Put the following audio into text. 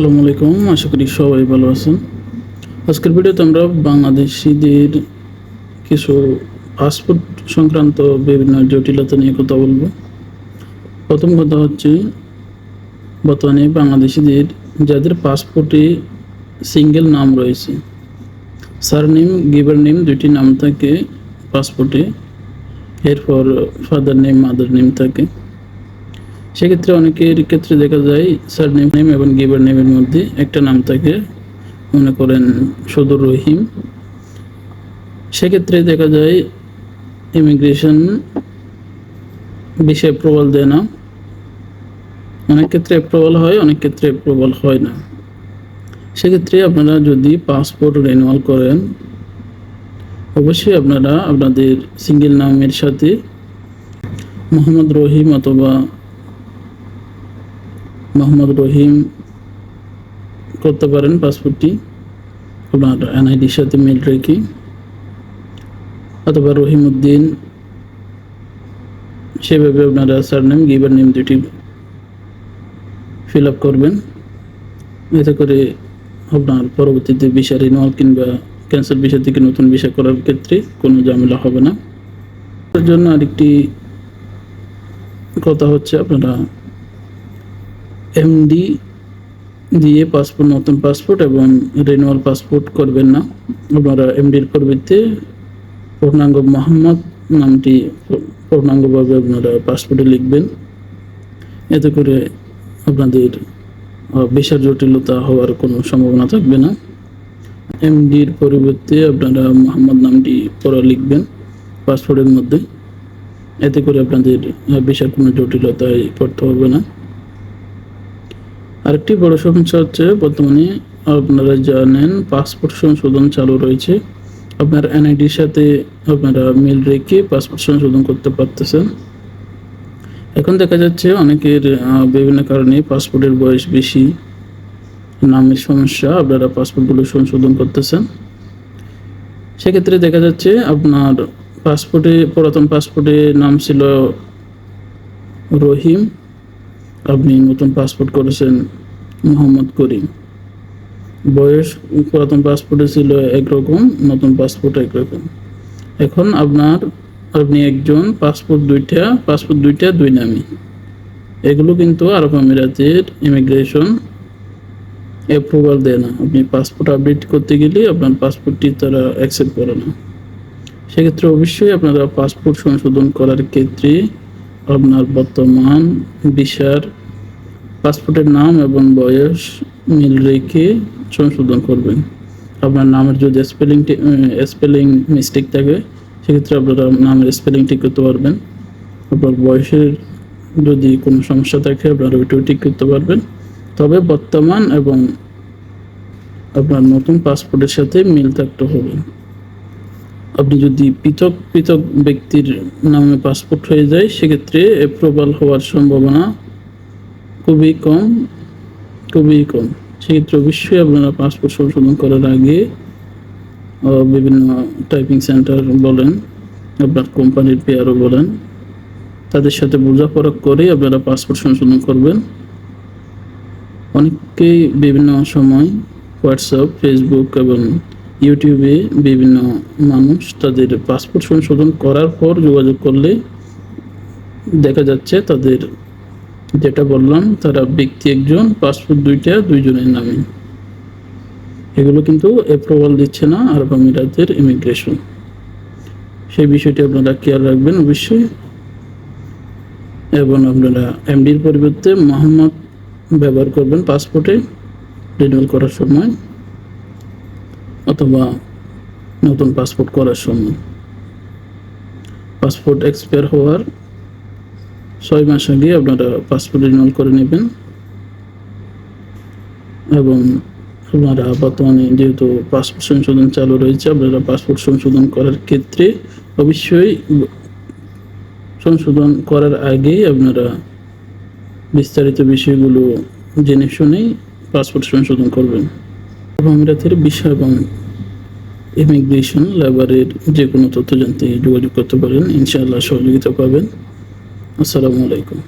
আসসালামু আলাইকুম, আশা করি সবাই ভালো আছেন। আজকের ভিডিওতে আমরা বাংলাদেশিদের কিছু পাসপোর্ট সংক্রান্ত বিভিন্ন জটিলতা নিয়ে কথা বলব। প্রথম কথা হচ্ছে, বর্তমানে বাংলাদেশিদের যাদের পাসপোর্টে সিঙ্গেল নাম রয়েছে সার নেম গিভার নেম দুইটি নাম থাকে পাসপোর্টে, এরপর ফাদার নেম মাদার নেম থাকে। সেক্ষেত্রে অনেকের ক্ষেত্রে দেখা যায় সার নেম এবং গিভার নেমের মধ্যে একটা নাম থাকে, মনে করেন সদর রহিম। সেক্ষেত্রে দেখা যায় ইমিগ্রেশন বিষয়ে প্রবল দেয় না। অনেক ক্ষেত্রে প্রবল হয়, অনেক ক্ষেত্রে প্রবল হয় না। সেক্ষেত্রে আপনারা যদি পাসপোর্ট রিনিউয়াল করেন, অবশ্যই আপনারা আপনাদের সিঙ্গেল নামের সাথে মোহাম্মদ রহিম অথবা মোহাম্মদ রহিম করতে পারেন পাসপোর্টটি। আপনার এনআইডির সাথে মিল রেখে। অথবা রহিম উদ্দিন, সেভাবে আপনারা সার নেম গিভার নেম দুটি ফিল আপ করবেন। এতে করে আপনার পরবর্তীতে ভিসা রিনিউয়াল কিংবা ক্যান্সার ভিসা থেকে নতুন ভিসা করার ক্ষেত্রে কোনো ঝামেলা হবে না। তার জন্য আরেকটি কথা হচ্ছে, আপনারা এমডি দিয়ে পাসপোর্ট নতুন পাসপোর্ট এবং রিনিউয়াল পাসপোর্ট করবেন না। আপনারা এমডির পরিবর্তে পূর্ণাঙ্গ মোহাম্মদ নামটি পূর্ণাঙ্গভাবে আপনারা পাসপোর্টে লিখবেন। এতে করে আপনাদের বিশাল জটিলতা হওয়ার কোনো সম্ভাবনা থাকবে না। এমডির পরিবর্তে আপনারা মোহাম্মদ নামটি পড়া লিখবেন পাসপোর্টের মধ্যে। এতে করে আপনাদের বিশাল কোনো জটিলতায় পড়তে হবে না। আরেকটি বড় সমস্যা হচ্ছে বর্তমানে আপনারা জানেন পাসপোর্ট সংশোধন চালু রয়েছে। আপনার এনআইডির সাথে আপনারা মিল রেখে পাসপোর্ট সংশোধন করতে পারতেছেন। এখন দেখা যাচ্ছে অনেকের বিভিন্ন কারণে পাসপোর্টের বয়স বেশি, নামের সমস্যা, আপনারা পাসপোর্টগুলো সংশোধন করতেছেন। সেক্ষেত্রে দেখা যাচ্ছে আপনার পাসপোর্টে পুরাতন পাসপোর্টে নাম ছিল রহিম। আপনি নতুন পাসপোর্ট করেছেন মোহাম্মদ করিম। বয়স পুরাতন পাসপোর্টে ছিল একরকম, নতুন পাসপোর্ট একরকম। এখন আপনার, আপনি একজন পাসপোর্ট দুইটা পাসপোর্ট দুইটা, দুই নামই। এগুলো কিন্তু আরব আমিরাতের ইমিগ্রেশন অ্যাপ্রুভাল দেয় না। আপনি পাসপোর্ট আপডেট করতে গেলে আপনার পাসপোর্টটি তারা অ্যাকসেপ্ট করে না। সেক্ষেত্রে অবশ্যই আপনারা পাসপোর্ট সংশোধন করার ক্ষেত্রে আপনার বর্তমান বিশার পাসপোর্টের নাম এবং বয়স মিল রেখে সংশোধন করবেন। আপনার নামের যদি স্পেলিং স্পেলিং মিস্টেক থাকে, সেক্ষেত্রে আপনারা নামের স্পেলিং ঠিক করতে পারবেন। আপনার বয়সের যদি কোনো সমস্যা থাকে, আপনারা ওইটাও ঠিক করতে পারবেন। তবে বর্তমান এবং আপনার নতুন পাসপোর্টের সাথে মিল থাকতে হবে। আপনি যদি পৃথক পৃথক ব্যক্তির নামে পাসপোর্ট হয়ে যায়, সেক্ষেত্রে অ্যাপ্রুভাল হওয়ার সম্ভাবনা খুবই কম খুবই কম। সেক্ষেত্রে অবশ্যই আপনারা পাসপোর্ট সংশোধন করার আগে বিভিন্ন টাইপিং সেন্টার বলেন, আপনার কোম্পানির পেয়ারও বলেন, তাদের সাথে বোঝাপড়া করে আপনারা পাসপোর্ট সংশোধন করবেন। অনেকেই বিভিন্ন সময় হোয়াটসঅ্যাপ ফেসবুক এবং ইউটিউবে বিভিন্ন মানুষ তাদের পাসপোর্ট সংশোধন করার পর যোগাযোগ করলে দেখা যাচ্ছে তাদের যেটা বললাম, তারা ব্যক্তি একজন পাসপোর্ট দুইটা, দুইজনের নামে। এগুলো কিন্তু অ্যাপ্রুভাল দিচ্ছে না আরব আমিরাতের ইমিগ্রেশন সেই বিষয়টি আপনারা খেয়াল রাখবেন অবশ্যই। এবং আপনারা এমডির পরিবর্তে মোহাম্মদ ব্যবহার করবেন পাসপোর্টে রিনিউয়াল করার সময়। অথবা নতুন পাসপোর্ট করার সময়। পাসপোর্ট এক্সপায়ার হওয়ার ছয় মাস আগে আপনারা পাসপোর্ট রিনিউয়াল করে নেবেন। এবং আপনারা বর্তমানে যেহেতু পাসপোর্ট সংশোধন চালু রয়েছে, আপনারা পাসপোর্ট সংশোধন করার ক্ষেত্রে অবশ্যই সংশোধন করার আগেই আপনারা বিস্তারিত বিষয়গুলো জেনে শুনেই পাসপোর্ট সংশোধন করবেন। আমিরাতের বিষয় এবং ইমিগ্রেশন লেবারের যে কোনো তথ্য জানতে যোগাযোগ করতে পারেন। ইনশাআল্লাহ সহযোগিতা পাবেন। আসসালামু আলাইকুম।